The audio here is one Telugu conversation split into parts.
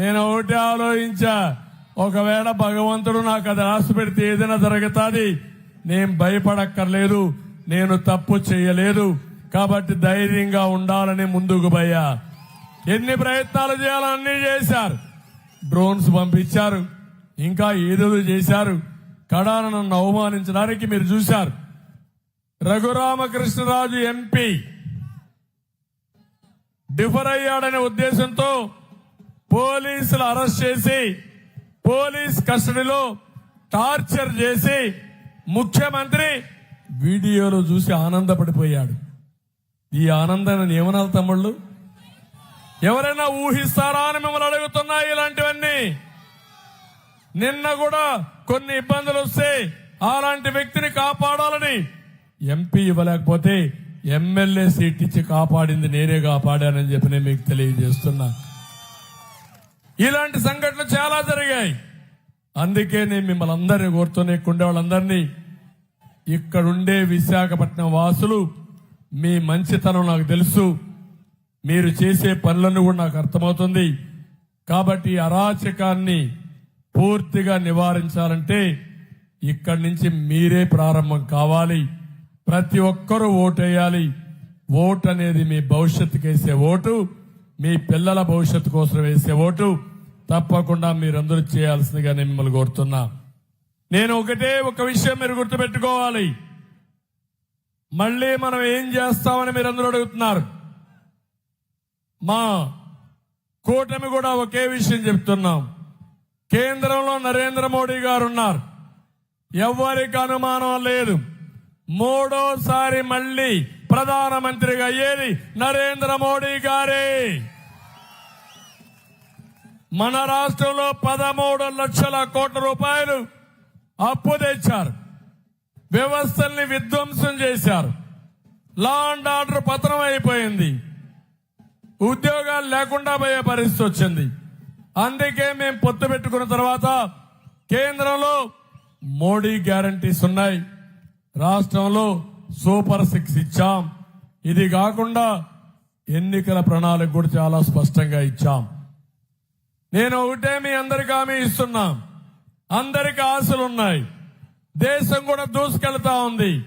నేను ఒకటి ఆలోచించా. ఒకవేళ భగవంతుడు నాకు అది రాసి పెడితే ఏదైనా జరుగుతుంది. నేను భయపడక్కర్లేదు. నేను తప్పు చేయలేదు. కాబట్టి ధైర్యంగా ఉండాలని ముందుకు పోయా. ఎన్ని ప్రయత్నాలు చేయాలన్నీ చేశారు. డ్రోన్స్ పంపించారు. ఇంకా ఏదో చేశారు. కడాన నన్ను అవమానించడానికి మీరు చూశారు. రఘురామకృష్ణరాజు ఎంపీ డిఫర్ అయ్యాడనే ఉద్దేశంతో పోలీసులు అరెస్ట్ చేసి పోలీస్ కస్టడీలో టార్చర్ చేసి ముఖ్యమంత్రి వీడియోలో చూసి ఆనందపడిపోయాడు. ఈ ఆనందాన్ని ఏమనాలి తమ్ముళ్ళు? ఎవరైనా ఊహిస్తారా అని మిమ్మల్ని అడుగుతున్నా ఇలాంటివన్నీ? నిన్న కూడా కొన్ని ఇబ్బందులు వస్తే అలాంటి వ్యక్తిని కాపాడాలని ఎంపీ ఇవ్వలేకపోతే ఎమ్మెల్యే సీట్ ఇచ్చి కాపాడింది నేనే కాపాడానని చెప్పి నేను మీకు తెలియజేస్తున్నా. ఇలాంటి సంఘటనలు చాలా జరిగాయి. అందుకే నేను మిమ్మల్ని అందరినీ కోరుతూనే కుండే వాళ్ళందరినీ ఇక్కడుండే విశాఖపట్నం వాసులు మీ మంచితనం నాకు తెలుసు. మీరు చేసే పనులను కూడా నాకు అర్థమవుతుంది. కాబట్టి అరాచకాన్ని పూర్తిగా నివారించాలంటే ఇక్కడి నుంచి మీరే ప్రారంభం కావాలి. ప్రతి ఒక్కరూ ఓటేయాలి. ఓటు అనేది మీ భవిష్యత్తుకేసే ఓటు మీ పిల్లల భవిష్యత్తు కోసం వేసే ఓటు. తప్పకుండా మీరందరూ చేయాల్సిందిగా నేను మిమ్మల్ని కోరుతున్నా. నేను ఒకటే ఒక విషయం మీరు గుర్తుపెట్టుకోవాలి. మళ్ళీ మనం ఏం చేస్తామని మీరందరూ అడుగుతున్నారు. మా కూటమి కూడా ఒకే విషయం చెప్తున్నాం. కేంద్రంలో నరేంద్ర మోడీ గారు ఉన్నారు ఎవరికి అనుమానం లేదు. మూడోసారి మళ్ళీ ప్రధానమంత్రిగా అయ్యేది నరేంద్ర మోడీ గారే. మన రాష్ట్రంలో పదమూడు లక్షల కోట్ల రూపాయలు అప్పు తెచ్చారు. వ్యవస్థల్ని విధ్వంసం చేశారు. లా అండ్ ఆర్డర్ పతనం అయిపోయింది. ఉద్యోగాలు లేకుండా పోయే పరిస్థితి వచ్చింది. అందుకే మేము పొత్తు పెట్టుకున్న తర్వాత కేంద్రంలో మోడీ గ్యారంటీస్ ఉన్నాయి. రాష్ట్రంలో సూపర్ సిక్స్ ఇచ్చాం. ఇది కాకుండా ఎన్నికల ప్రణాళిక కూడా చాలా స్పష్టంగా ఇచ్చాం. నేను ఒకటే మీ అందరికి హామీ ఇస్తున్నా. అందరికి ఆశలు ఉన్నాయి. దేశం కూడా దూసుకెళ్తా ఉంది.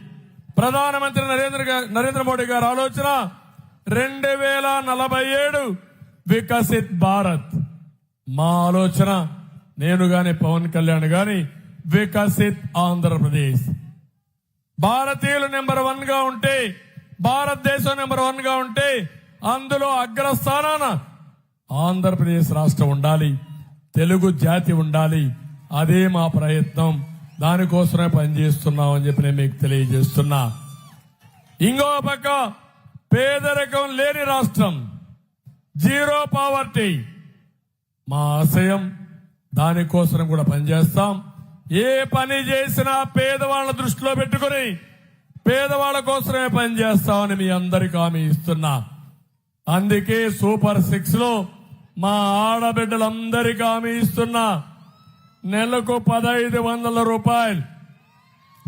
ప్రధానమంత్రి నరేంద్ర నరేంద్ర మోడీ గారి ఆలోచన రెండు వేల నలభై ఏడు వికసిత్ భారత్. మా ఆలోచన నేను గాని పవన్ కళ్యాణ్ గాని వికసిత్ ఆంధ్రప్రదేశ్. భారతీయులు నెంబర్ వన్గా ఉంటే భారతదేశం నెంబర్ వన్గా ఉంటే అందులో అగ్రస్థానాన ఆంధ్రప్రదేశ్ రాష్ట్రం ఉండాలి తెలుగు జాతి ఉండాలి. అదే మా ప్రయత్నం. దానికోసమే పనిచేస్తున్నాం అని చెప్పి నేను మీకు తెలియజేస్తున్నా. ఇంకో పక్క పేదరికం లేని రాష్ట్రం. Zero poverty. మా ఆశయం దానికోసం కూడా పనిచేస్తాం. ఏ పని చేసినా పేదవాళ్ళ దృష్టిలో పెట్టుకుని పేదవాళ్ళ కోసమే పనిచేస్తామని మీ అందరికి హామీ ఇస్తున్నా. అందుకే సూపర్ సిక్స్లో మా ఆడబిడ్డలందరికీ హామీ ఇస్తున్నా. నెలకు పదహైదు వందల రూపాయలు.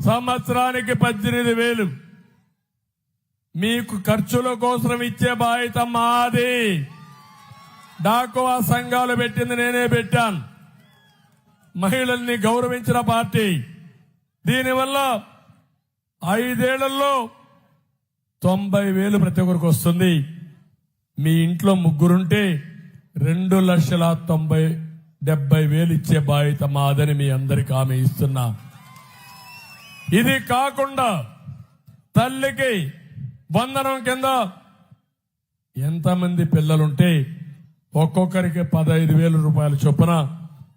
సంవత్సరానికి పద్దెనిమిది వేలు. మీకు ఖర్చుల కోసం ఇచ్చే బాధ్యత మాది. డాకువా సంఘాలు పెట్టింది నేనే పెట్టాను. మహిళల్ని గౌరవించిన పార్టీ. దీనివల్ల ఐదేళ్ళలో తొంభై వేలు ప్రతి ఒక్కరికి వస్తుంది. మీ ఇంట్లో ముగ్గురుంటే రెండు లక్షల తొంభై డెబ్బై వేలు ఇచ్చే బాధ్యత మాదని మీ అందరికి హామీ ఇస్తున్నా. ఇది కాకుండా తల్లికి వందనం కింద ఎంతమంది పిల్లలుంటే ఒక్కొక్కరికి పదహైదు వేలు రూపాయలు చొప్పున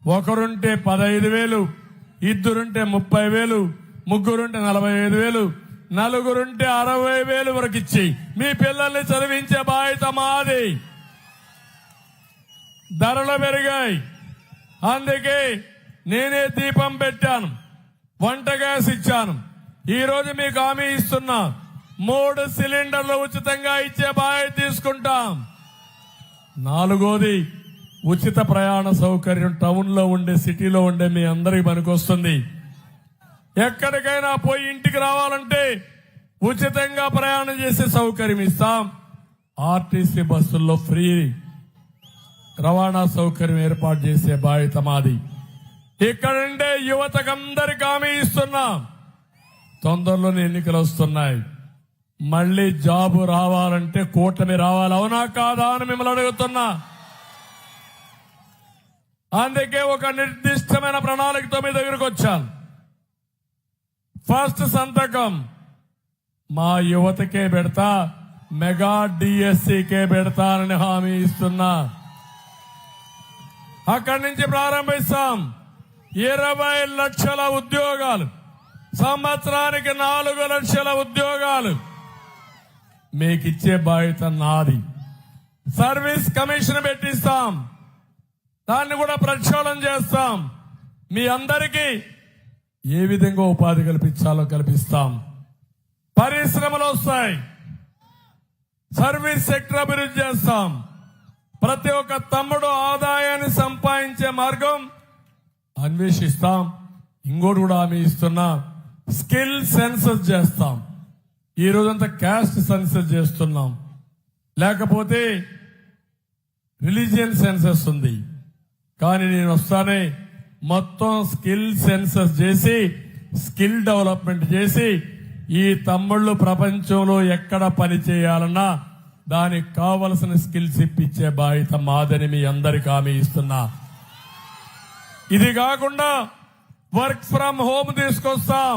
ఒకరుంటే పదహైదు వేలు ఇద్దరుంటే ముప్పై వేలు ముగ్గురుంటే నలభై ఐదు వేలు నలుగురుంటే అరవై వేలు వరకు ఇచ్చి మీ పిల్లల్ని చదివించే బాధ్యత మాది. ధరలు పెరిగాయి. అందుకే నేనే దీపం పెట్టాను. వంట గ్యాస్ ఇచ్చాను. ఈ రోజు మీకు హామీ ఇస్తున్నా. మూడు సిలిండర్లు ఉచితంగా ఇచ్చే బాధ్యత తీసుకుంటాం. నాలుగోది ఉచిత ప్రయాణ సౌకర్యం టౌన్లో ఉండే సిటీలో ఉండే మీ అందరికి పనికొస్తుంది. ఎక్కడికైనా పోయి ఇంటికి రావాలంటే ఉచితంగా ప్రయాణం చేసే సౌకర్యం ఇస్తాం. ఆర్టీసీ బస్సుల్లో ఫ్రీ రవాణా సౌకర్యం ఏర్పాటు చేసే బాధ్యత మాది. ఇక్కడ ఉండే యువతకందరికి హామీ ఇస్తున్నాం. తొందరలోనే ఎన్నికలు వస్తున్నాయి. మళ్ళీ జాబు రావాలంటే కూటమి రావాలి. అవునా కాదా అని మిమ్మల్ని అడుగుతున్నా. అందుకే ఒక నిర్దిష్టమైన ప్రణాళికతో మీ దగ్గరకు వచ్చాను. ఫస్ట్ సంతకం మా యువతకే పెడతా మెగా డిఎస్సికే పెడతానని హామీ ఇస్తున్నా. అక్కడి నుంచి ప్రారంభిస్తాం. ఇరవై లక్షల ఉద్యోగాలు. సంవత్సరానికి నాలుగు లక్షల ఉద్యోగాలు. మీకు ఇచ్చే బాధ్యత నాది. సర్వీస్ కమిషన్ పెట్టిస్తాం. దాన్ని కూడా ప్రక్షాళన చేస్తాం. మీ అందరికీ ఏ విధంగా ఉపాధి కల్పించాలో కల్పిస్తాం. పరిశ్రమలు వస్తాయి. సర్వీస్ సెక్టర్ అభివృద్ధి చేస్తాం. ప్రతి ఒక్క తమ్ముడు ఆదాయాన్ని సంపాదించే మార్గం? అన్వేషిస్తాం. ఇంకోటి కూడా హామీ ఇస్తున్నా. స్కిల్ సెన్సస్ చేస్తాం. ఈ రోజంతా క్యాస్ట్ సెన్సస్ చేస్తున్నాం. లేకపోతే రిలీజియన్ సెన్సస్ ఉంది. కానీ నేను వస్తానే మొత్తం స్కిల్ సెన్సస్ చేసి స్కిల్ డెవలప్మెంట్ చేసి ఈ తమ్ముళ్ళు ప్రపంచంలో ఎక్కడ పని చేయాలన్నా దానికి కావలసిన స్కిల్స్ ఇప్పించే బాధ్యత మాదని మీ అందరికి హామీ ఇస్తున్నా. ఇది కాకుండా వర్క్ ఫ్రం హోమ్ తీసుకొస్తాం.